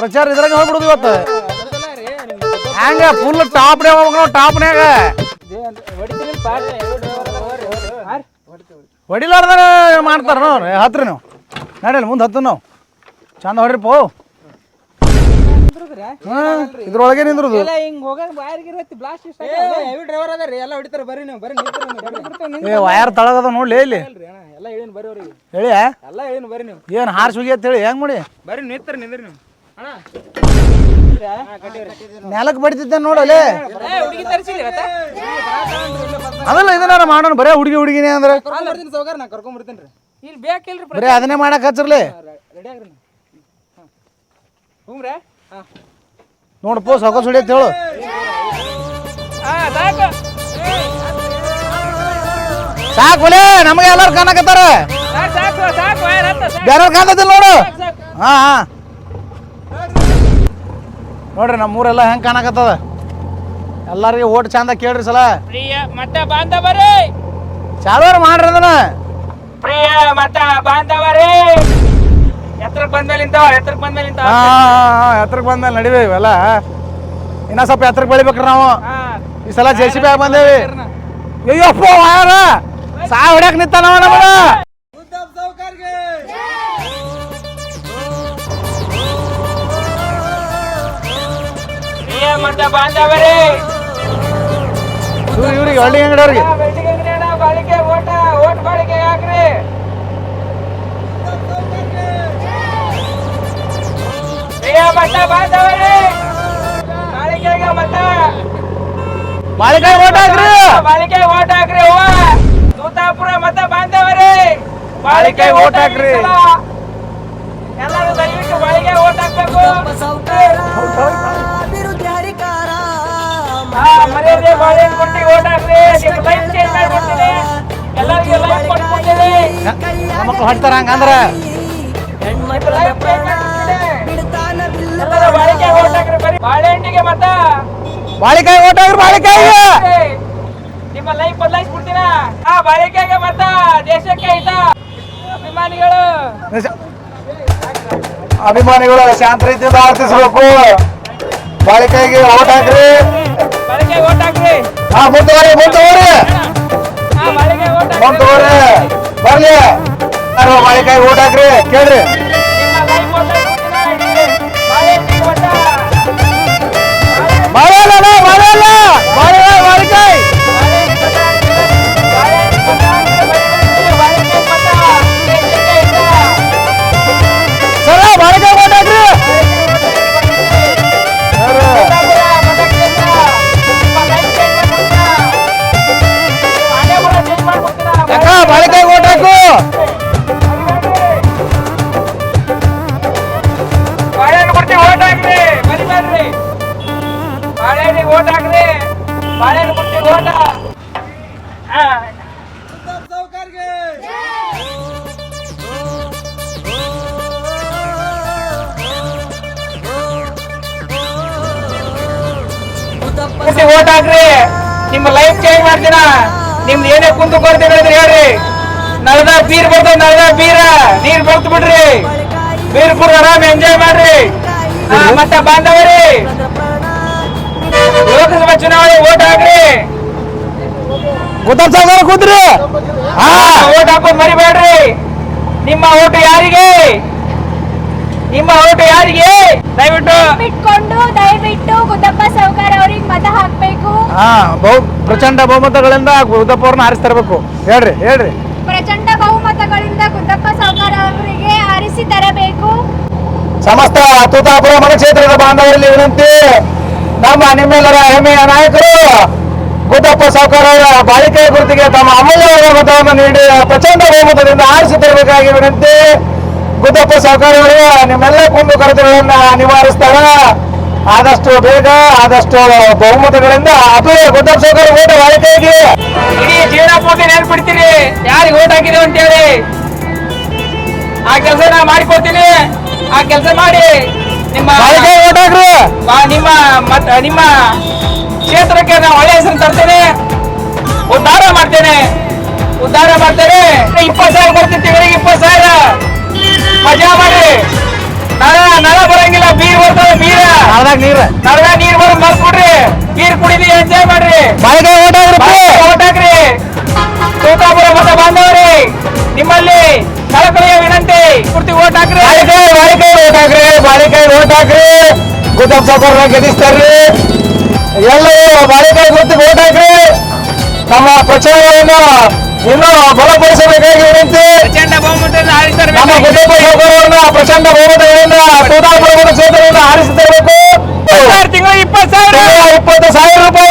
ಪ್ರಚಾರ ಇದ್ರಾಗ ಹೋಗ್ಬಿಡುದು ಇವತ್ತು. ಹಂಗ ಫುಲ್ ಟಾಪ್ ಡೇ ಹೋಗ್ಬೇಕು ನಾವು ಟಾಪ್ನ್ಯಾಗ ಹೊಡಿಲಾರ್ದಾರ ಮಾಡ್ತಾರ ನೋಡ್ರಿ ಹತ್ರಿ ನೀವು. ನಡೀಲಿ ಮುಂದೆ ಹತ್ತು ನಾವು. ಚಂದ ಹೊಡ್ರಿ ಪೋ ಇದ್ರೊಳಗೆ ನಿಂದ್ರದು. ಹಿಂಗ್ ಹೋಗಕ್ ಬಾಯಾರಿಗಿರತ್ತಿ ಬ್ಲಾಸ್ಟ್ ಇಷ್ಟ ಹೆವಿ ಡ್ರೈವರ್ ಅದಾರಿ ಎಲ್ಲ ಹೊಡಿತಾರ ಬರ್ರಿ ನೀವು ಬರ್ರಿ ನಿಂತ್ರಿ ಏ ವಯರ್ ತಳಗದ ನೋಡ್ಲಿ ಇಲ್ಲಿ. ಹೇಳಿ ಎಲ್ಲ ಹೇಳಿನ ಬರ್ರಿ ನೀವು. ಏನು ಹಾರ್ಸ್ ಹೋಗಿ ಅಂತ ಹೇಳಿ ಹೆಂಗ್ ಮಾಡಿ? ಬರ್ರಿ ನಿಂತ್ರಿ ನಿಂದ್ರಿ ನೀವು. ನೆಲಕ್ಕೆ ಬಡಿತಿದ್ದೆ ನೋಡಲೆ ಅದಲ್ಲ ಇದನ್ನ ಮಾಡೋಣ, ಬರೇ ಹುಡುಗಿ ಹುಡುಗಿನೇ ಅಂದ್ರೆ. ಬರೇ ಅದನ್ನೇ ಮಾಡಕ್ ಹಚ್ಚರ್ಲಿ. ನೋಡಪ್ಪ ಸುಡಿ ಅಂತ ಹೇಳು. ಸಾಕು ಒಲೆ ನಮಗೆ ಎಲ್ಲಾರು ಕಾಣಕತ್ತಾರ. ಬೇರೆ ಕಾಣದಿಲ್ಲ ನೋಡು. ಹಾ ಹಾ. ನೋಡ್ರಿ ನಮ್ಮೂರೆಲ್ಲ ಹೆಂಗ್ ಕಾಣಕತ್ತದ? ಎಲ್ಲಾರಿಗೆ ಓಟ್ ಚಂದ ಕೇಳ್ರಿ ಸಲ. ಪ್ರಿಯ ಮತ ಬಾಂಧವರೇ! ಚಾಲೋರ್ ಮಾಡ್ರಿ ಅದನ್ನ. ಪ್ರಿಯ ಮತ ಬಾಂಧವರೇ! ಎತ್ತರಕ್ಕೆ ಬಂದ್ಮೇಲೆ ಇಂತ ಎತ್ತರಕ್ಕೆ ಬಂದ್ಮೇಲೆ ಇಂತ ಹಾ ಎತ್ತರಕ್ಕೆ ಬಂದ್ಮೇಲೆ ನಡಿವೆ ಇವೆಲ್ಲ. ಇನ್ನ ಸ್ವಲ್ಪ ಎತ್ತರಕ್ಕೆ ಬೆಳಿಬೇಕ್ರಿ ನಾವು. ಈ ಸಲ ಜೆ ಸಿ ಬಿ ಆಗಿ ಬಂದೇವಿ. ಅಯ್ಯಪ್ಪ ಯಾರ ಸಾ ಹೊಡ್ಯಾಕ ನಿಂತಾನವ ನಮ್ಮನ ಮತ ಬಾಂಧವರೇ. ಇವ್ರು ಇವ್ರಿಗೆ ಹಳ್ಳಿ ಅಂಗಡಿಯವ್ರಿಗೆ ಬೆಳ್ಳಿಗಂಗನ ಬಾಳಿಕೆ ಓಟ ಓಟ್ ಬಾಳಿಕೆ ಹಾಕ್ರಿ ಬಾಂಧವರೇ. ಬಾಳಿಕೆಗೆ ಮತ ಮಾಳಿಕಾಯಿ ಓಟ್ ಹಾಕ್ರಿ. ಬಾಳಿಕೆ ಓಟ್ ಹಾಕ್ರಿ ಅವ್ವ. ದೂತಾಪುರ ಮತ ಬಾಂಧವರೇ. ಬಾಳಿಕೆ ಓಟ್ ಹಾಕ್ರಿ. ಎಲ್ಲರೂ ದಯವಿಟ್ಟು ಬಾಳಿಕೆ ಓಟ್ ಹಾಕ್ಬೇಕು. ಬಾಳೆಹಣ್ಣು ಕೊಟ್ಟು ಓಟ್ ಹಾಕ್ರಿ ನಿಮ್ಮ ಲೈಫ್ ಚೇಂಜ್ ಮಾಡ್ಕೊಡ್ತೀನಿ ಎಲ್ಲರಿಗೂ ಲೈಫ್ ಕೊಟ್ಬಿಡ್ತೀನಿ ನಮ್ಮಕ್ಳು ಹೊಡ್ತಾರ ಹಂಗಂದ್ರ ಬಾಳೆಕಾಯಿ ಬರೀ. ಬಾಳೆಹಣ್ಣಿಗೆ ಮತ ಬಾಳೆಕಾಯಿ ಬಾಳೆಕಾಯಿ. ನಿಮ್ಮ ಲೈಫ್ ಬದಲಾಯಿಸ್ಬಿಡ್ತೀನ ಆ ಬಾಳೆಕಾಯಿಗೆ ಮತ್ತ ದೇಶಕ್ಕೆ ಅಭಿಮಾನಿಗಳು. ಅಭಿಮಾನಿಗಳು ಶಾಂತ ರೀತಿಯಿಂದ ಆರ್ತಿಸ್ಬೇಕು ಬಾಳಿಕಾಯಿಗೆ ಓಟ್ ಹಾಕ್ರಿ ಹಾ ಮುಂದುವರಿ ಮುಂದುವರಿ ಆ ಬಾಳಿಕೆ ಓಟ್ ಹಾಕ್ರಿ ಮುಂದುವರಿ ಬರ್ಲಿ ಯಾರು ಬಾಳಿಕಾಯಿ ಓಟ್ ಹಾಕ್ರಿ ಕೇಳ್ರಿ ನಿಮ್ಮ ಲೈಫ್ ಬದಲಾಯಿಸ್ಬಿಡ್ತೀನ ಇಡೀ ಬಾಳೆಹಣ್ಣಿಗೆ ಮತ ಮಾಡಲ್ಲ ಮಾಡಲ್ಲ ಮಾಡಲ್ಲ ಬಾಳಿಕಾಯಿ ಏನೇ ಬೆಳೆದ್ರಿ ಹೇಳ್ರಿ. ನಳದ ಬೀರ್ ಬರ್ತದ ನಳದ ಬೀರ. ನೀರ್ ಬರ್ತ ಬಿಡ್ರಿ. ಬೀರ್ ಕುಡ್ದು ಆರಾಮ್ ಎಂಜಾಯ್ ಮಾಡ್ರಿ. ಮತ್ತ ಬಾಂಧವರಿ. ಲೋಕಸಭಾ ಚುನಾವಣೆ ಓಟ್ ಹಾಕ್ರಿ. ಸಾಗರ ಕೂತ್ರಿ ಹಾ ಓಟ್ ಹಾಕೋದ್ ಮರಿಬೇಡ್ರಿ. ನಿಮ್ಮ ಓಟ್ ಯಾರಿಗೆ? ನಿಮ್ಮ ಓಟ್ ಯಾರಿಗೆ? ದಯವಿಟ್ಟು ಬಿಟ್ಕೊಂಡು ದಯವಿಟ್ಟು ಗುದ್ದಪ್ಪ ಸೌಕರ್ ಅವ್ರಿಗೆ ಮತ ಹಾಕ್ಬೇಕು. ಹಾ ಬಹು ಪ್ರಚಂಡ ಬಹುಮತಗಳಿಂದ ಉದ್ದಪ್ಪವ್ರನ್ನ ಆರಿಸ್ತಿರ್ಬೇಕು ಹೇಳ್ರಿ ಹೇಳ್ರಿ. ಪ್ರಚಂಡ ಬಹುಮತಗಳಿಂದ ಗುದ್ದಪ್ಪ ಸಹಕಾರ ಅವರಿಗೆ ಆರಿಸಿ ತರಬೇಕು. ಸಮಸ್ತ ತೂತಾಪುರ ಮತಕ್ಷೇತ್ರದ ಬಾಂಧವರಲ್ಲಿ ವಿನಂತಿ ನಮ್ಮ ನಿಮ್ಮೆಲ್ಲರ ಹೆಮ್ಮೆಯ ನಾಯಕರು ಗುದ್ದಪ್ಪ ಸಾವುಕಾರ ಅವರ ಬಾಳಿಕೆ ಗುರುತಿಗೆ ತಮ್ಮ ಅಮೂಲ್ಯವಾದ ಮತವನ್ನು ನೀಡಿ ಪ್ರಚಂಡ ಬಹುಮತದಿಂದ ಆರಿಸಿ ತರಬೇಕಾಗಿ ವಿನಂತಿ. ಗುದ್ದಪ್ಪ ಸಾವುಕಾರ ಅವರು ನಿಮ್ಮೆಲ್ಲ ಕುಂದು ಕೊರತೆಗಳನ್ನ ನಿವಾರಿಸ್ತಾರ ಆದಷ್ಟು ಬೇಗ ಆದಷ್ಟು ಬಹುಮತಗಳಿಂದ ಅದು ಗುದ್ದಪ್ಪ ಸಾವುಕಾರ ಓಟ ಬಾಳಿಕೆಗೆ ಇಡೀ ಜೀವನ ಪೂರ್ತಿ ನೆನ್ಪಿಡ್ತೀರಿ ಯಾರಿಗೆ ಓಟ್ ಅಂತ ಹೇಳಿ ಆ ಕೆಲಸ ನಾ ಮಾಡಿಕೊಡ್ತೀನಿ. ಆ ಕೆಲಸ ಮಾಡಿ ನಿಮ್ಮ ನಿಮ್ಮ ನಿಮ್ಮ ಕ್ಷೇತ್ರಕ್ಕೆ ನಾವು ಒಳ್ಳೆ ಹೆಸರು ತರ್ತೇನೆ. ಉದ್ಧಾರ ಮಾಡ್ತೇನೆ. ಉದ್ಧಾರ ಮಾಡ್ತೇನೆ. ಇಪ್ಪತ್ತು ಸಾವಿರ ಬರ್ತೀನಿ ತಿಂಗಳಿಗೆ ಇಪ್ಪತ್ತು ಸಾವಿರ. ಮಜಾ ಮಾಡಿ. ನರ ನರ ಬರಂಗಿಲ್ಲ ಬೀರ್ ಬರ್ತಾರೆ ಬರ್ತದೆ ಬೀರ. ಅದಾಗ ನೀರು. ನಳಗ ನೀರು ಬಿಡ್ರಿ ಕುಡಿಲಿ ಎಂಜಾಯ್ ಮಾಡ್ರಿ. ಬಾಯಿಗೆ ಓಟ್ ಹಾಕ್ರಿ. ಓಟ್ ಹಾಕ್ರಿ. ತೂತಾಪುರ ಮತ ಬಾಂಧವರೇ ನಿಮ್ಮಲ್ಲಿ ಕಳಕಳಿಯ ವಿನಂತಿ. ಪೂರ್ತಿ ಓಟ್ ಹಾಕ್ರಿ. ಬಾಳಿಕಾಯಿ ಬಾಳಿಕಾಯಿ ಓಟ್ ಹಾಕ್ರಿ ಬಾಳಿಕಾಯಿ ಓಟ್ ಹಾಕ್ರಿ. ಗುದ್ದಪ್ಪ ಸಾಕೋರ್ನ ಗೆದಿಸ್ತಾರ್ರಿ ಎಲ್ಲರೂ ಬಾಳಿಕಾಯಿ ಗುರ್ತಿಗೆ ಓಟ್ ಹಾಕ್ರಿ. ನಮ್ಮ ಪ್ರಚಾರವನ್ನು ಇನ್ನೂ ಬಲಪಡಿಸಬೇಕಾಗಿ ವಿನಂತಿ. ನಮ್ಮ ಗುದ್ದಪ್ಪ ಸಾಕೋರನ್ನ ಪ್ರಚಂಡ ಬಹುಮತಗಳಿಂದ ತೋತಾಪುರ ಕ್ಷೇತ್ರದಿಂದ ಇಪ್ಪತ್ತು ಸಾವಿರ ಇಪ್ಪತ್ತು ಸಾವಿರ ರೂಪಾಯಿ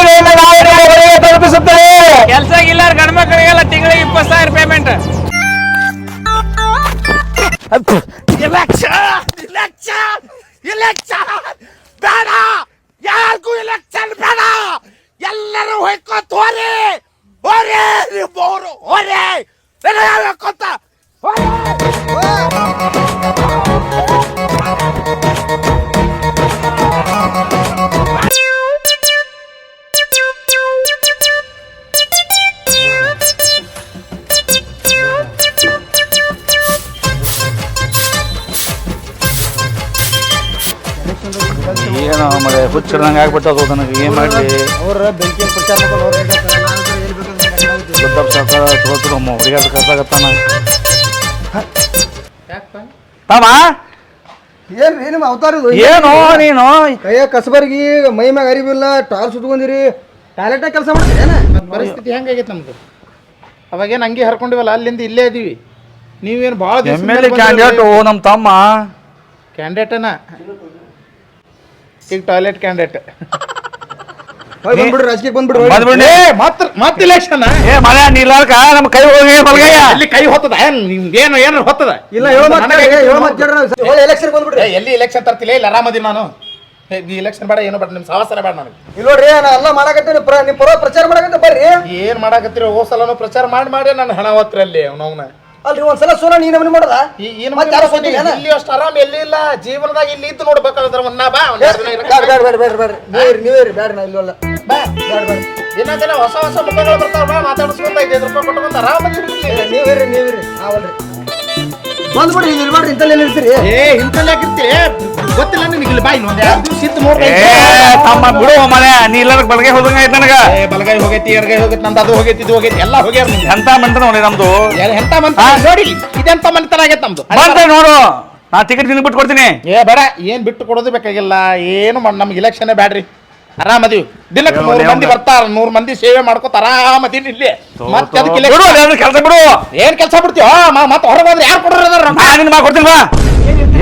ತಲುಪಿಸುತ್ತೇವೆ. ಕೆಲಸ ಇಲ್ಲ ಗಂಡ ಮಕ್ಕಳಿಗೆಲ್ಲ ತಿಂಗಳಿಗೆ ಇಪ್ಪತ್ತು ಸಾವಿರ ಪೇಮೆಂಟ್ ಏನೋ ಮಳೆ ಹುಚ್ಚರ್ದಂಗೆ ಆಗ್ಬಿಟ್ಟದು ನನಗೆ ಏನು ಮಾಡಲಿ? ಅವರ ಸಾಕಾರ ತಗೋತಿರೋ ಹುಡುಗಾಟ ಕರ್ಸಾಗತ್ತಾನ ತಮ್ಮ? ಏನ್ರಿ ನಿಮ್ಮ ಅವತಾರ ಇದು? ಏನೋ ನೀನು? ಕೈಯ ಕಸಬರ್ಗಿ ಮೈ ಮ್ಯಾಗ ಅರಿವಿಲ್ಲ ಟಾರ್ ಸುತ್ಕೊಂಡಿರಿ ಟಾಯ್ಲೆಟ್ ಕೆಲಸ ಮಾಡ್ತೀರಿ ಏನ? ಪರಿಸ್ಥಿತಿ ಹೆಂಗಾಗೈತೆ ನಮ್ದು? ಅವಾಗೇನು ಹಂಗೆ ಹರ್ಕೊಂಡಿವಲ್ಲ ಅಲ್ಲಿಂದ ಇಲ್ಲೇ ಇದೀವಿ. ನೀವೇನು ಭಾಳ ಎಂ ಎಲ್ ಎ ಕ್ಯಾಂಡಿಡೇಟು ನಮ್ಮ ತಮ್ಮ. ಕ್ಯಾಂಡಿಡೇಟನ ಈಗ ಟಾಯ್ಲೆಟ್ ಕ್ಯಾಂಡಿಡೇಟ್ ಬಂದ್ಬಿಡ್ರಿ ರಾಜಕೀಯ ಬಂದ್ಬಿಡ್ರಿ ಹೋಯ್. ಬಂದ್ಬಿಡಿ. ಮತ್ ಮತ್ತೆ ಇಲೆಕ್ಷನ್ ಏ ಮಳೆ ನೀಲಾರ್ಕ ನಮ್ಮ ಕೈ ಹೋಗಿ ಬಲ್ಗಯ್ಯ. ಅಲ್ಲಿ ಕೈ ಹೊತ್ತದ? ಏನ್ ಏನು ಏನು ಹೊತ್ತದ? ಇಲ್ಲ ಹೇಳೋ ಮಾತು ಹೇಳ ಮಾತು ಕೇಳ್ರಿ ಎಲೆಕ್ಷನ್ ಬಂದ್ಬಿಡ್ರಿ ಏ, ಎಲ್ಲಿ ಇಲೆಕ್ಷನ್ ತರ್ತಿಲ್ಲ? ಇಲ್ಲ ಆರಾಮದಿ ನಾನು. ಏ, ಈ ಇಲೆಕ್ಷನ್ ಬೇಡ ಏನು ಬೇಡ ನಿಮ್ ಸಹವಾಸರ ಬೇಡ ನನಗೆ. ಇಲ್ಲ ನೋಡ್ರಿ ನಾ ಎಲ್ಲ ಮಾಡಕತ್ತೀನಿ ಪ್ರ ನಿಮ್ ಪರ ಪ್ರಚಾರ ಮಾಡಕತ್ತೆ ಬರ್ರಿ. ಏನ್ ಮಾಡಾಕತ್ತೀರಿ ಹೋದ್ ಸಲನು ಪ್ರಚಾರ ಮಾಡಿ ಮಾಡಿ ನನ್ನ ಹಣ ಹೊತ್ತರಲ್ಲಿ ಅವ್ನವ್ನ. ಅಲ್ರಿ ಒಂದ್ಸಲ ಸೋನ ನೀ ನಮ್ಮನಿ ಮಾಡದ? ಮತ್ತೆ ಯಾರು ಇಲ್ಲಿ ಅಷ್ಟು ಆರಾಮ್ ಎಲ್ಲಿ ಇಲ್ಲ ಜೀವನದಾಗ ಇಲ್ಲಿ ಇದ್ದು ನೋಡ್ಬೇಕಾದ್ರೆ ಒಂದ್ ನಾ ಬಾ. ಬೇಡ ಬೇಡ ಬೇಡ ಬೇಡ ನೀವ್ರಿ ನೀವೇರಿ ಬೇಡ ನಾ ಇಲ್ಲ ಬಾ ಬೇಡ ಬೇಡ. ದಿನ ದಿನ ಹೊಸ ಹೊಸ ಮುಖಗಳು ಬರ್ತಾವ ಮಾತಾಡಿಸ್ಕೊಂತ ಐದೈದು ರೂಪಾಯಿ ಕೊಟ್ಟು ಬಂದು ಆರಾಮಾಗಿ ನೀವೇರಿ ನೀವೇರಿ ನಾವಲ್ರಿ ಬಂದ್ಬಿಡ್ರಿ ಇಲ್ಲಿ ಇರ್ಬಾರ್ರಿ ಇಂತಲ್ಲಿ ಇರ್ತೀರಿ? ಏ ಇಂತಲ್ಲಿ ಯಾಕಿರ್ತೀರಿ ಗೊತ್ತಿಲ್ಲ ನಿನಗೆ ಇಲ್ಲಿ ಬಾಯಿ ಇನ್ನೊಂದ್ ಎರಡು ದಿವಸ ಇತ್ತು ನೋಡ್ರಿ ಏ ತಮ್ಮ ಬಿಡು ಮನೆ ನೀ ಇಲ್ಲಾರ್ಕ ಬಲಗೈ ಹೋದಂಗ ಆಯ್ತು ನನಗ. ಏ ಬಲಗೈ ಹೋಗೈತಿ ಎಡಗೈ ಹೋಗೈತಿ ನಂದು ಅದು ಹೋಗೈತಿ ಇದು ಹೋಗೈತಿ ಎಲ್ಲ ಹೋಗ್ಯಾರ ನಿಂಗೆ. ಎಂತ ಮಂತ್ರ ನೋಡಿ ನಮ್ದು? ಎಂತ ಮಂತ ನೋಡಿ ಇದೆಂತ ಮಂತನ ಆಗೈತೆ ನಮ್ದು? ಬಂದ್ರೆ ನೋಡು. ನಾ ಟಿಕೆಟ್ ನಿನ್ಗೆ ಬಿಟ್ಟು ಕೊಡ್ತೀನಿ. ಏ ಬೇಡ ಏನ್ ಬಿಟ್ಟು ಕೊಡೋದು ಬೇಕಾಗಿಲ್ಲ. ಏನು ಮಾಡ್ ನಮ್ಗೆ ಇಲೆಕ್ಷನ್ ಬ್ಯಾಡ್ರಿ. ಆರಾಮದೀವಿ ದಿನಕ್ಕೆ ನೂರು ಮಂದಿ ಬರ್ತಾರ ನೂರ್ ಮಂದಿ ಸೇವೆ ಮಾಡ್ಕೊತ ಆರಾಮದೀನಿ ಇಲ್ಲಿ ಮತ್ತೆ ಅದಕ್ಕೆ ಬಿಡು election- ಕೆಲಸ ಬಿಡು ಏನ್ ಕೆಲಸ ಬಿಡ್ತೀವ ಮತ್ತೆ ಹೊರಗೆ ಬಂದ್ರೆ ಯಾರು ಕೊಡೋರು ಅದಾರ ನಾ ನಿನ್ನ ಮಾ ಕೊಡ್ತೀನಿ ಬಾ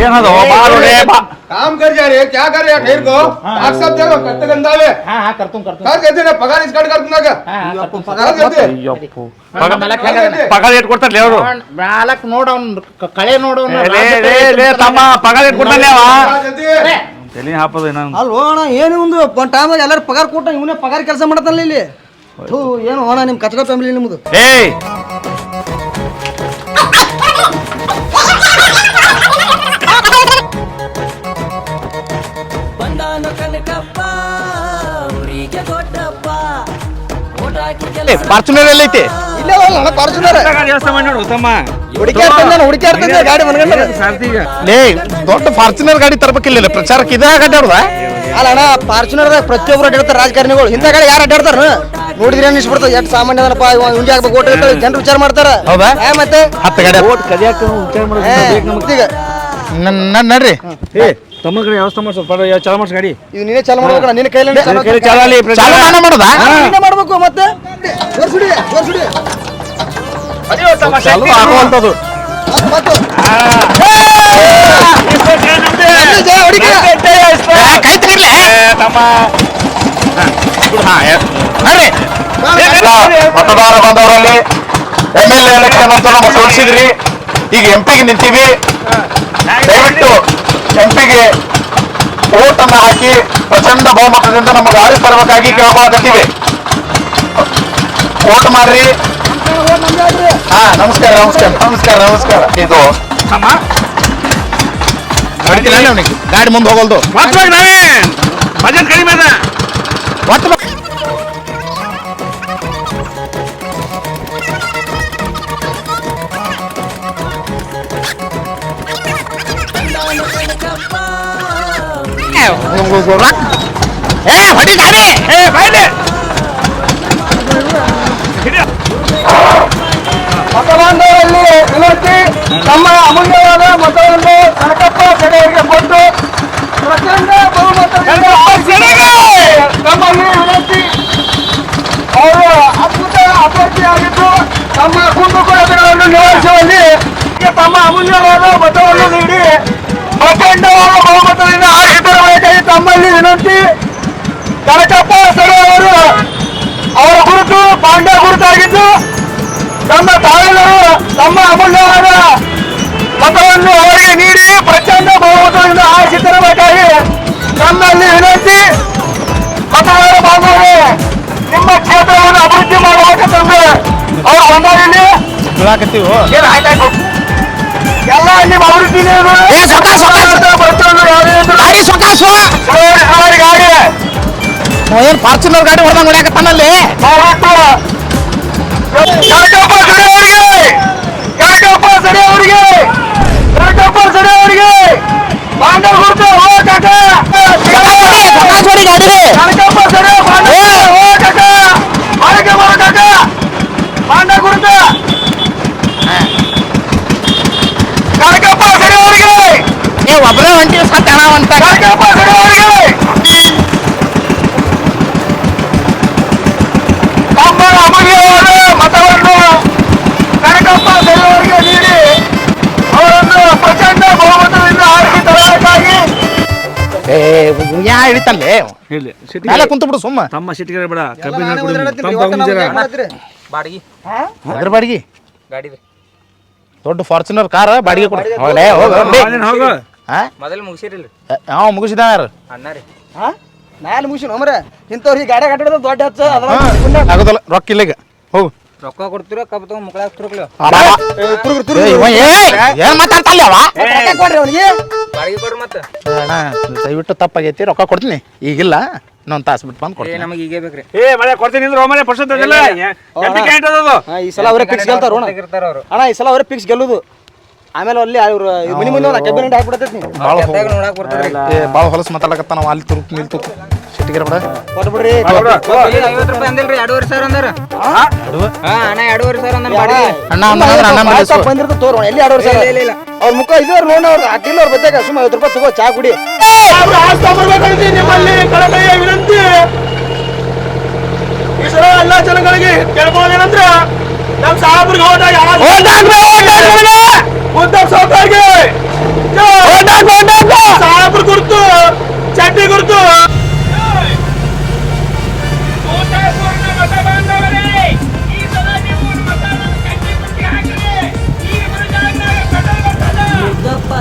ಏನದು ಬಾ ನೋಡಿ ಬಾ काम कर जा रहे हैं क्या कर रहे हैं ठेर को आप सब देखो कट्टे गंदावे ಹಾ ಹಾ ಕರ್ತುಂ ಕರ್ತುಂ क्या कहते हैं पगार इस कट कर दूंगा क्या ಹಾ ಹಾ ಕರ್ತುಂ क्या कहते हैं ಅಯ್ಯಪ್ಪು ಪಗಾರ ಮಲಕ್ ಹೆಂಗದ? ಪಗಾರ ಏಟ್ ಕೊಡ್ತಾರಲ್ಲ ಅವರು ನಾಲ್ಕು ನೋಡ ಅವ್ನ್ ಕ- ಕಳೆ ನೋಡೋನು ಲೇ ಲೇ ಲೇ ತಮ್ಮ ಪಗಾರ ಏಟ್ ಕೊಡ್ತಾನೆ ಅವ क्या कहते हैं ತಲೆ ಹಾಪದ ನಾನು ಅಲ್ವೋ ಅಣ್ಣ ಏನು ಒಂದು ಒಂದು ಟೈಮ್ದಾಗ ಎಲ್ಲರೂ ಪಗಾರ ಕೊಟ್ಟ ಇವನೇ ಪಗಾರ ಕೆಲಸ ಮಾಡತ್ತಲ್ಲ ಇಲ್ಲಿ. ಥೂ ಏನು ಅಣ್ಣ ನಿಮ್ಮ ಕಚಗ ಫ್ಯಾಮಿಲಿ ನಿಮ್ಮದು ಏಯ್! ಬಂದಾನು ಕನಕಪ್ಪ ಇಲ್ಲೇ ವ್ಯವಸ್ಥೆ ಮಾಡಿ ನೋಡು ತಮ್ಮ ಹುಡುಕ್ಯಾಡ್ತಾನೆ ಹುಡುಕ್ಯಾಡ್ತಾನೆ ಗಾಡಿ ಮನ್ಗಂಡ ಸಾರ್ತಿಗ ಲೇ ದೊಡ್ಡ ಫಾರ್ಚುನರ್ ಗಾಡಿ ತರಬೇಕಿಲ್ಲ ಪ್ರಚಾರಕ್ಕೆ ಇದೇ ಗಾಡಿ ಅವ್ರದ ಅಲ್ಲ ಅಣ್ಣ ಫಾರ್ಚುನರ್ ಪ್ರತಿಯೊಬ್ರು ಅಡ್ಡಾಡ್ತಾರೆ ರಾಜಕಾರಣಿಗಳು. ಇಂಥ ಗಾಡಿ ಯಾರು ಅಡ್ಡಾಡ್ತಾರ ನೋಡಿದ್ರೆ ಅನಿಸ್ಬಿಡ್ತದೆ ಎಷ್ಟು ಸಾಮಾನ್ಯ ಅದನಪ್ಪ ಹಿಂಗೆ ಆಗ್ಬೇಕು ಓಟ್ ಜನರು ವಿಚಾರ ಮಾಡ್ತಾರ. ಹೌದಾ? ಏ ಮತ್ತೆ? ಹತ್ತು ಗಾಡಿ. ಓಟ್ ವಿಚಾರ ನನ್ನ ನಡ್ರಿ. ಏ ತಮ್ಮ ಕಡೆ ವ್ಯವಸ್ಥೆ ಮಾಡ್ಸೋ ಪಡ ಚಾಲು ಮಾಡ್ಸ ಗಾಡಿ. ಇದು ನೀನೇ ಚಾಲು ಮಾಡ್ಬೇಕು ನಿನ್ನ ಕೈಲಿ ಚಾಲ ಮಾಡೋದಾ? ಮಾಡ್ಬೇಕು ಮತ್ತೆ? ಚಾಲು ಆಗುವಂಥದ್ದು ಮತದಾರ ಬಂದವರಲ್ಲಿ ಎಂ ಎಲ್ ಎಲೆಕ್ಷನ್ ಅಂತ ತೋರಿಸಿದ್ರಿ ಈಗ ಎಂ ಪಿಗೆ ನಿಂತೀವಿ ದಯವಿಟ್ಟು ಎಂ ಪಿಗೆ ಓಟ್ ಅನ್ನ ಹಾಕಿ ಪ್ರಚಂಡ ಬಹುಮತದಿಂದ ನಮಗೆ ಆರಿಸಿ ತರಬೇಕಾಗಿ ಕೇಳ್ಕೊಳಕತ್ತೀವಿ ಓಟ್ ಮಾಡ್ರಿ ಹಾ ನಮಸ್ಕಾರ ನಮಸ್ಕಾರ ನಮಸ್ಕಾರ ನಮಸ್ಕಾರ. ಇದು ತಮ್ಮ ಹೊಡಿತಿಲ್ಲ ಅವನಿಗೆ. ಗಾಡಿ ಮುಂದೆ ಹೋಗಲ್ದು. ಮಾತ್ರ ನಾವೇ ಬಜೆಟ್ ಕಡಿಮೆ ಅದ. ಒತ್ತು ಬಂದಾನು ಕನಕಪ್ಪ ಏ ಹೊಡಿ ಗಾಡಿ ಏ ಬೈಲಿ ಮತದಾನದಲ್ಲಿ ವಿನಂತಿ ನಮ್ಮ ಅಮೂಲ್ಯವಾದ ಮತವನ್ನು ಕನಕಪ್ಪ ಸೆಡೆಯವರಿಗೆ ಕೊಟ್ಟು ಪ್ರಚಂಡ ಬಹುಮತದಿಂದ ತಮ್ಮಲ್ಲಿ ವಿನಂತಿ ಅವರು ಅದ್ಭುತ ಅಭ್ಯರ್ಥಿಯಾಗಿದ್ದು ತಮ್ಮ ಕುಂದುಕೊರತೆಗಳನ್ನು ನಿವಾರಿಸುವಲ್ಲಿ ತಮ್ಮ ಅಮೂಲ್ಯವಾದ ಮತವನ್ನು ನೀಡಿ ಪ್ರಚಂಡವಾದ ಬಹುಮತದಿಂದ ಆರಿಸಿಕೊಳ್ಳಬೇಕಾಗಿ ತಮ್ಮಲ್ಲಿ ವಿನಂತಿ ಕನಕಪ್ಪ ಸರ್ ಅವರು ಅವರ ಗುರುತು ಪಾಂಡ್ಯ ಗುರುತಾಗಿದ್ದು ತಮ್ಮ ತಾಯಿಗಳು ನಮ್ಮ ಅಮೂಲ್ಯವಾದ ಮತವನ್ನು ಅವರಿಗೆ ನೀಡಿ ಪ್ರಚಂಡ ಬಹುಮತದಿಂದ ಆರಿಸಿ ತರಬೇಕಾಗಿ ನಮ್ಮಲ್ಲಿ ವಿನಂತಿ ಮತದಾರ ಬಾಂಧವರು ನಿಮ್ಮ ಕ್ಷೇತ್ರವನ್ನು ಅಭಿವೃದ್ಧಿ ಮಾಡಬೇಕಂದ್ರೆ ಅವರ ಏನು ಆಯ್ತಾಯ್ತು ಎಲ್ಲ ಇಲ್ಲಿ ಅಭಿವೃದ್ಧಿ. ಗಾಡಿ ಸೊಕಾಸು ಗಾಡಿ ಏನ್ ಫಾರ್ಚುನರ್ ಗಾಡಿ ಹೊಡೆದಂಗ್ ಹೊಡ್ಯಾಕತ್ತಾನಲ್ಲಿ ದಯವಿಟ್ಟು ಕನಕಪ್ಪ ಸಡೆ ಅವರಿಗೆ ಕನಕಪ್ಪ ಸಡೆ ಅವರಿಗೆ ಕನಕಪ್ಪ ಸಡೆ ಅವರಿಗೆ ಬಾಂಡ ಗುರುತು ಓ ಕಾಕ ಸೊಕಾಸ್ ಹೊಡಿ ಗಾಡಿ ಕನಕಪ್ಪ ಸಡೆ ಬಾಂಡ ಓ ಕಾಕ ಬಾಳಕೆ ಮಾಡ ಕಾಕ ಬಾಂಡ ಗುರುತು ಕನಕಪ್ಪ ಸಡೆ ಅವರಿಗೆ ಏ ಒಬ್ಬರೇ ಹೊಂಟಿ ಸತ್ತಾನ ಅಂತ ಕನಕಪ್ಪ ಸಡೆ ಅವರಿಗೆ ತಮ್ಮ ಅಮೂಲ್ಯವಾದ ಮತವನ್ನು ಕನಕಪ್ಪ ಸೆಳೆಯವರಿಗೆ ನೀಡಿ ಅವರನ್ನು ಪ್ರಚಂಡ ಬಹುಮತದಿಂದ ಆರಿಸಿ ತರಬೇಕಾಗಿ ಏ ಯಾ ಹಿಡಿತಲ್ಲೇ ಹೇಳಿ. ಸಿಟಿ ಮೇಲೆ ಕುಂತು ಬಿಡು ಸುಮ್ಮ. ತಮ್ಮ ಸಿಟಿಗೆ ಬೇಡ ಕಬ್ಬಿನ ನಾನೇ ಕುಡಿ ಒಂದ್ ತಮ್ಮ ಇವತ್ತು ತಗೊಂಡ್ ನಮ್ಗೆ ಜರ. ಏನ್ ಮಾಡತ್ತೀರಿ? ಬಾಡಿಗೆ. ಅದ್ರ ಬಾಡಿಗೆ? ಗಾಡಿ ದೊಡ್ಡ ಫಾರ್ಚುನರ್ ಕಾರ್ ಬಾಡಿಗೆ ಕೊಡು. ಹೋಗ್ಲೇ ಹೋಗ ಹಾ ಮೊದಲು ಮುಗಿಸಿರಿಲ್ಲ ಯಾವ ಮುಗಿಸಿದ ಅಣ್ಣ ರೀ. ಹಾ? ನಾನು ಇಂಥವ್ರಿಗೆ ಗಾಡಿ ಕಟ್ಟಿದ ದೊಡ್ಡ ಹಚ್ಚ ಆಗೋದಲ್ಲ ರೊಕ್ಕ ಇಲ್ಲ ಈಗ ಹೋಗು. ರೊಕ್ಕ ಕೊಡ್ತೀರ ಕಬ್ಬು ತಗೊಂಡ್ ಮುಕ್ಕಳಾಗ ಏ, ಏನ್ ಮಾತಾಡ್ತಲ್ಲ ಕೊಡ್ರಿ ಅವನಿಗೆ. ಬಾಡಿಗೆ ಕೊಡ್ರಿ ಮತ್ತೆ. ಅಣ್ಣ ದಯವಿಟ್ಟು ತಪ್ಪಾಗೈತಿ ರೊಕ್ಕ ಕೊಡ್ತೀನಿ. ಈಗಿಲ್ಲ ಇನ್ನೊಂದ್ ತಾಸು ಬಿಟ್ಟು ಬಂದ್ ಕೊಡ್ತೀನಿ. ನಮಗೆ ಈಗ ಬೇಕ್ರಿ. ಏ ಮಳೆ ಕೊಡ್ತೀನಿ ಅಂದ್ರೆ ಮನೆ ಪರ್ಸೆಂಟ್ ಈ ಸಲ ಅವರೇ ಫಿಕ್ಸ್ ಗೆಲ್ತಾರ ಅಣ್ಣ ಈ ಸಲ ಅವರೇ ಫಿಕ್ಸ್ ಗೆಲ್ಲುದು. ಆಮೇಲೆ ಅಲ್ಲಿ ಅವ್ರು ಮನಿ ಮುಂದೆ ಒಂದು ಕೆಬಿನೆಟ್ ಹಾಕ್ಬಿಡತೈತಿ ನೀವು ಭಾಳ ನೋಡಕ್ ಬರ್ತಾರ್ರಿ ಏ ಭಾಳ ಹೊಲಸು ಮಾತಾಡಕತ್ತ ನಾವು ಅಲ್ಲಿ ತುರುಕ್ ನಿಲ್ತು ತುಕ್ ಸಿಟ್ಟಿಗೆ ಬಿಡ ಕೊಟ್ಬಿಡ್ರಿ ಐವತ್ತು ರೂಪಾಯಿ ಅಂದಿಲ್ರಿ ಎರಡೂವರೆ ಸಾವಿರ ಅಂದಾರ ಹಾ ಅಣ್ಣ ಎರಡೂವರೆ ಸಾವಿರ ಅಂದ್ರೆ ಅಣ್ಣ ಅಂದ್ರೆ ಅಣ್ಣ ಮನಸ್ಸು ಬಂದಿರ್ತ ತೋರು ಎಲ್ಲಿ ಎರಡೂವರೆ ಸರ್ ಇಲ್ಲ, ಇಲ್ಲ. ಅವ್ರ ಮುಖ ಇದು ನೋಡ್ ಅವ್ರು ಹಾಕಿಲ್ಲ ಅವ್ರ ಬದ್ದಾಗ ಸುಮ್ಮ ಐವತ್ತು ರೂಪಾಯಿ ತಗೋ ಚಾ ಕುಡಿ ನಿಮ್ಮಲ್ಲಿ ಕಳಕಳಿಯ ವಿನಂತಿ ಈ ಸಲ ಎಲ್ಲ ಜನಗಳಿಗೆ ಕೇಳ್ಕೊಳ್ಳೋದೇನಂದ್ರ ನಮ್ಮ ಸಾಹೇಬ್ರಿಗೆ ಹೋದಾಗ ಉದ್ದವ್ ಸಾವುಕಾರ್ಗೆ ಸಾಹೇಬ್ರ ಗುರುತು ಚಡ್ಡಿ ಗುರುತು. ಮುದ್ದಪ್ಪ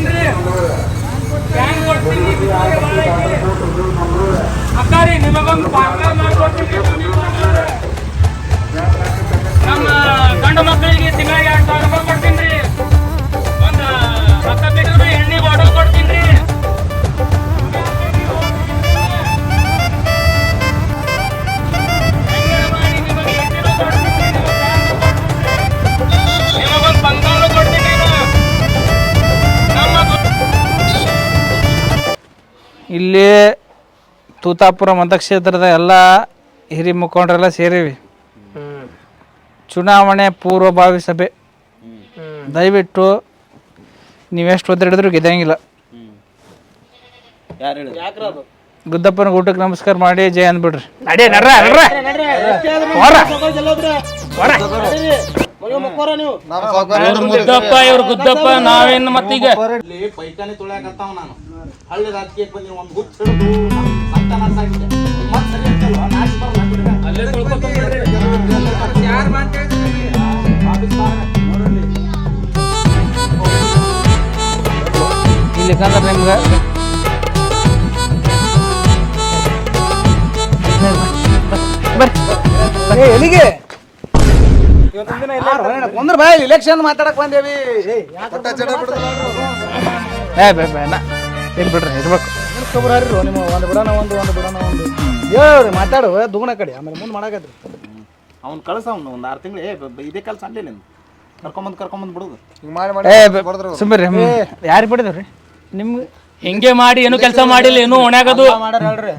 ಕೊಡ್ತೀನ್ರಿ ಫ್ಯಾನ್ ಕೊಡ್ತೀನಿ ಅಕ್ಕ ರೀ. ನಿಮಗೊಂದು ಪಾರ್ಲರ್ ಮಾಡ್ಕೊಡ್ತೀನಿ ನಮ್ಮ ಗಂಡು ಮಕ್ಕಳಿಗೆ ತಿಂಗಳಿಗೆ ಎರಡು ಸಾವಿರ ರೂಪಾಯಿ ಇಲ್ಲಿ ತೂತಾಪುರ ಮತಕ್ಷೇತ್ರದ ಎಲ್ಲ ಹಿರಿ ಮುಖಂಡರೆಲ್ಲ ಸೇರಿವಿ. ಚುನಾವಣೆ ಪೂರ್ವಭಾವಿ ಸಭೆ. ದಯವಿಟ್ಟು ನೀವೆಷ್ಟು ಒತ್ತಡಿದ್ರು ಗೆದ್ದಂಗಿಲ್ಲ. ಗುದ್ದಪ್ಪನ ಊಟಕ್ಕೆ ನಮಸ್ಕಾರ ಮಾಡಿ ಜಯ ಅಂದ್ಬಿಡ್ರಿ. ನಡ್ರ. ಇವ್ರು ಮುದ್ದಪ್ಪ ಇವ್ರು ಗುದ್ದಪ್ಪ ನಾವೇನ್ ಮತ್ತೀಗ? ಇಲ್ಲಿ ಪೈಖಾನೆ ತುಳಿಯಾಕತ್ತಾವ ನಾನು. ಹಳ್ಳಿ ರಾಜಕೀಯಕ್ಕೆ ಬಂದಿ ಒಂದು ಗುರ್ತು ಹಿಡಿದು ಸತ್ಯನಾಶ ಆಗಿದೆ ಮತ್ತೆ ಸರಿ ಅಂತಲ್ವಾ ನಾಚಿ ಬರಲ್ಲ ಇಲ್ಲಿ ಕಂದ್ರೆ ನಿಮ್ಗೆ? ಎಲ್ಲಿಗೆ? ಒಂದ್ರ ಬಾಯ್ ಇಲೆಕ್ಷನ್ ಮಾತಾಡಕ್ ಬಂದೇವಿ ಏ ಬೇ? ಬೇ ನಾ ಇಲ್ಲಿ ಬಿಡ್ರಿ ಇರ್ಬೇಕು ಖಬರ್ ಹರಿ ನಿಮ್ಮ ಒಂದು ಬಿಡೋಣ ಒಂದು ಒಂದು ಬಿಡೋಣ ಒಂದು. ಹೇಳ್ರಿ ಮಾತಾಡು ದುಗುಣ ಕಡೆ ಆಮೇಲೆ ಮುಂದೆ ಮಾಡಾಕತ್ರಿ. ಅವ್ನು ಕಳ್ಸ ಅವ್ನು ಒಂದು ಆರು ತಿಂಗಳು ಏ ಬ- ಇದೇ ಕೆಲಸ ಅನ್ಲಿಲ್ಲ ನೀನು ಕರ್ಕೊಂಬಂದು ಕರ್ಕೊಂಬಂದು ಬಿಡುದು. ಮಾಡಿ ಸುಮ್ಮರಿ ಯಾರಿಗೆ ಬಿಡಿದ್ರಿ ನಿಮ್ಗೆ ಹಿಂಗೆ ಮಾಡಿ ಏನು ಕೆಲಸ ಮಾಡಿಲ್ಲ ಏನು ಒಣಗದು ಹೇಳ್ರಿ.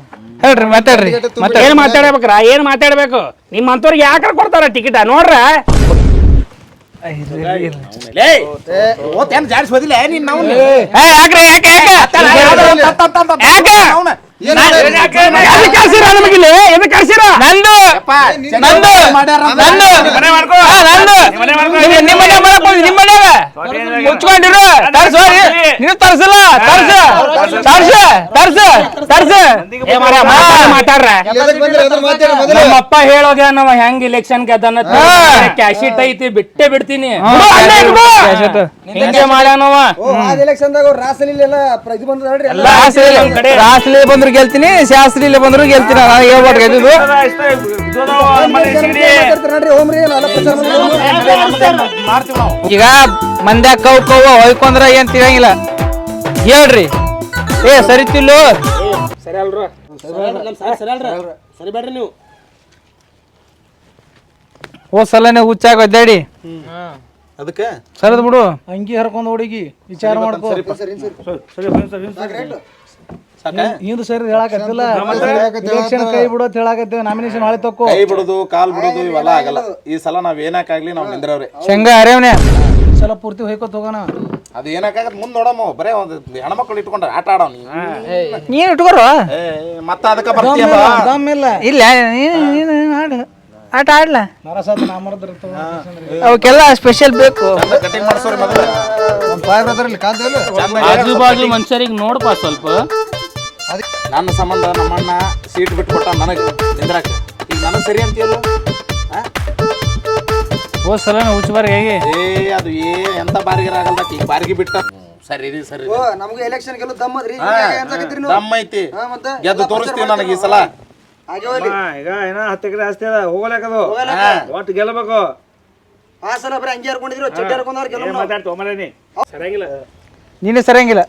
ಮಾತಾಡ್ರಿ. ಮತ್ತೆ ಏನ್ ಮಾತಾಡ್ಬೇಕ್ರ? ಏನ್ ಮಾತಾಡ್ಬೇಕು? ನಿಮ್ಮಂತವ್ರಿಗೆ ಯಾಕ್ರ ಕೊಡ್ತಾರ ಟಿಕೆಟ್? ನೋಡ್ರ? ಹೋದಿಲ್ಲ? ನೀನ್ ನಾವು ಯಾಕ್ರಿ ಯಾಕೆ ಯಾಕೆ ಯಾಕೆ ಎದಕ್ ಕಳ್ಸಿರ ನಮಗಿಲ್ಲಿ ಎದಕ್ ಕಳ್ಸಿರ? ನಂದು ನಂದು ನಂದು ಹಾ, ನಂದು. ನಿಮ್ಮ- ನಿಮ್ಮ ಮನೆ ಮಾಡಕ್? ಹೋಗಿ ನಿಮ್ಮ ಮನ್ಯಾಗ ಮುಚ್ಕೊಂಡಿರು. ತರ್ಸೋರಿ ನೀವು ತರ್ಸಲ್ಲ. ತರ್ಸ. ತರ್ಸ. ತರ್ಸ. ತರ್ಸ. ಮಾತಾಡ್ರ ನಮ್ಮ ಅಪ್ಪ ಹೇಳೋಗ ನಾವ ಹೆಂಗ್ ಇಲೆಕ್ಷನ್ ಗೆದ್ದಾನ ಕ್ಯಾಶಿಟ್ ಐತಿ ಬಿಟ್ಟೆ ಬಿಡ್ತೀನಿ. ಮಾಡ್ಯಾನವ. ರಾಸಲಿ ಬಂದ್ರು ಗೆಲ್ತೀನಿ ಶಾಸ್ತ್ರಿಲಿ ಬಂದ್ರು ಗೆಲ್ತೀನಿ ನಾನು ಹೇಳ್ಬೋದು ಗೆದ್ದಿದ್ದು. ಈಗ ಮಂದ್ಯ ಕವ್ ಕವ್ ಹೊಯ್ಕೊಂಡ್ರ ಏನ್ ತಿಳಂಗಿಲ್ಲ ಹೇಳ್ರಿ. ಏ ಸರಿತಿಲ್ಲೋ ಸರಿ ಬೇಡ್ರಿ ನೀವು ಹೋದ್ ಸಲನೆ ಹುಚ್ಚಾಗ ಒದ್ದಾಡಿ. ಅದಕ್ಕೆ? ಸರದ್ ಬಿಡು. ಅಂಗಿ ಹರ್ಕೊಂಡು ಹುಡುಗಿ. ವಿಚಾರ ಮಾಡ್ಕೋ. ಹಿಂದ್ ಸರಿ ಹೇಳಕತ್ತಿಲ್ಲ. ಕೈ ಬಿಡೋದು ಹೇಳಕತ್ತೇವೆ ನಾಮಿನೇಷನ್ ಹಾಳೆ ತಕ್ಕೋ. ಕೈ ಬಿಡುದು ಕಾಲ್ ಬಿಡುದು ಇವೆಲ್ಲ ಆಗಲ್ಲ. ಈ ಸಲ ನಾವ್ ಏನಕ್ಕಾಗ್ಲಿ ನಾವ್ ನಿಂದ್ರವ್ರೆ. ಶೇಂಗಾ ಅರೇವ್ನೆ. ಸಲ ಪೂರ್ತಿ ಹೋಯ್ಕೋತ ಹೋಗೋಣ. ಅದು ಏನಕ್ಕಾಗತ್ ಮುಂದ್ ನೋಡಮ್ಮ ಬರೇ ಒಂದು ಹೆಣ್ಮಕ್ಳು ಇಟ್ಕೊಂಡ್ರೆ ಆಟ ಆಡೋಣ ನೀನ್. ಇಟ್ಕೋರು? ಮತ್ತ ಅದಕ್ಕ ಬರ್ತೀಯಲ್ಲ ಇಲ್ಲ ಇಲ್ಲ. ನೀನು ನೀನು ಆಡು. ಆಟ ಆಡ್ಲ. ನರಸಾದ ನಾಮರ್ದ್ರ ಅವಕ್ಕೆಲ್ಲ ಸ್ಪೆಷಲ್ ಬೇಕು. ಕಟಿಂಗ್ ಮಾಡ್ಸೋರಿ ಮೊದಲು. ಒಂದ್ ಆಜು ಬಾಜು ಮನುಷ್ಯರಿಗೆ ನೋಡಪ್ಪ ಸ್ವಲ್ಪ. ನನ್ನ ಸಂಬಂಧ ನಮ್ಮಣ್ಣ ಸೀಟ್ ಬಿಟ್ಟು ಕೊಟ್ಟ ನನಗೆ ನಿಂದ್ರಾಕ. ಈಗ ನನಗೆ ಸರಿ ಅಂತೀಯಲ್ಲ ಆ? ಹೋದ್ ಸಲ ಹುಚ್ಚಬಾರ ಹೇಗೆ? ಏ ಅದು ಏ ಎಂತ ಬಾರಿಗಿರ ಆಗಲ್ಲ ಈಗ ಬಾರಿಗೆ ಬಿಟ್ಟ. ಸರಿ ರೀ ಸರಿ ರೀ. ನಮ್ಗೆ ಎಲೆಕ್ಷನ್ ಗೆಲ್ಲ ದಮ್ ಅದ್ರಿ. ಹಾ, ದಮ್ ಐತಿ. ಗೆದ್ದು ತೋರಿಸ್ತೀವಿ ನನಗೆ ಈ ಸಲ. ಈಗ ಏನ ಹತ್ತು ಎಕರೆ ಆಸ್ತಿ ಅದ ಹೋಗ್ಲಾಕದು ಹಾ. ಒಟ್ಟು ಗೆಲ್ಲಬೇಕು. ಆ ಸಲ ಬರೀ ಅಂಗಿ ಹರ್ಕೊಂಡಿದ್ರು ಚಡ್ಡಿ ಹರ್ಕೊಂಡವ್ರು ಗೆಲ್ಲ ಮಾತಾಡ್ತು ಒಮ್ಮೆ ಸರಿಯಾಗಿಲ್ಲ. ನೀನು ಸರಿಯಂಗಿಲ್ಲ.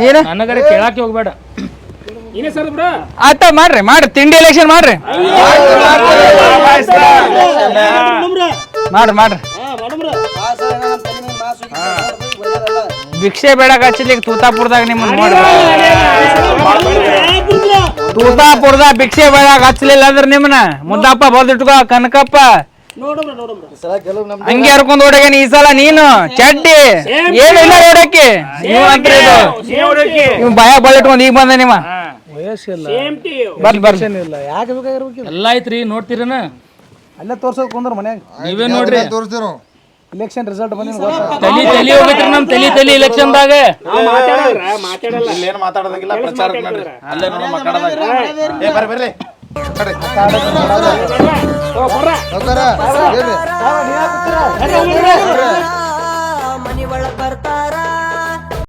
ನೀನು? ನನಗರೆ ಕೇಳಾಕೆ ಹೋಗ್ಬೇಡ. ಬಿಡ ಆತ ಮಾಡ್ರಿ ಮಾಡ್ರಿ. ತಿಂಡಿ ಎಲೆಕ್ಷನ್ ಮಾಡ್ರಿ. ಮಾಡ್ರಿ ಮಾಡ್ರಿ. ಭಿಕ್ಷೆ ಬೇಡಕ್ ಹಚ್ಚಲಿಕ್ಕೆ ತೂತಾಪುರದಾಗ ನಿಮ್ಮನ್ನ ನೋಡಿ ತೂತಾಪುರದ ಭಿಕ್ಷೆ ಬೇಡಕ್ ಹಚ್ಚಲಿಲ್ಲ ಅಂದ್ರೆ ನಿಮ್ಮನ್ನ. ಮುದ್ದಪ್ಪ ಬಲ್ದಿಟ್ಕೋ ಕನಕಪ್ಪ. ಹಂಗೆ ಹರ್ಕೊಂಡ್ ಓಡಾಗೇನಿ ಈ ಸಲ ನೀನು ಚಡ್ಡಿ. ಏನಿಲ್ಲ ಇಲ್ಲ ಓಡಕ್ಕೆ ನೀವು ಭಯ ಬಳಿಟ್ಕೊಂಡ್ ಈಗ ಬಂದ ನಿಮ್ಮ. ಬರ್ಲಿ ಬರ್ಲಿ. ಯಾಕೆ ಬೇಕಾಗಿರ್ಬೇಕು ಎಲ್ಲ ಐತ್ರಿ ನೋಡ್ತೀರನ? ಅಲ್ಲೇ ತೋರ್ಸೋದ್ ಕುಂದ್ರ ಮನ್ಯಾಗ. ನೀವೇ ನೋಡ್ರಿ. ಇಲೆಕ್ಷನ್ ರಿಸಲ್ಟ್ ಬಂದಿನ ತಲಿ ತಲಿ ಹೋಗೈತ್ರಿ ನಮ್ ತಲಿ ತಲಿ ಇಲೆಕ್ಷನ್ದಾಗ ಇಲ್ಲೇನು ಮಾತಾಡೋದಾಗಿಲ್ಲ ಪ್ರಚಾರ ಮಾಡ್ರಿ ಅಲ್ಲೇ ನೋಡಿ ಮಾತಾಡೋದಾಗ ಏ ಬರ್ರಿ. ಮನಿ ಒಳಗ್ ಬರ್ತಾರಾ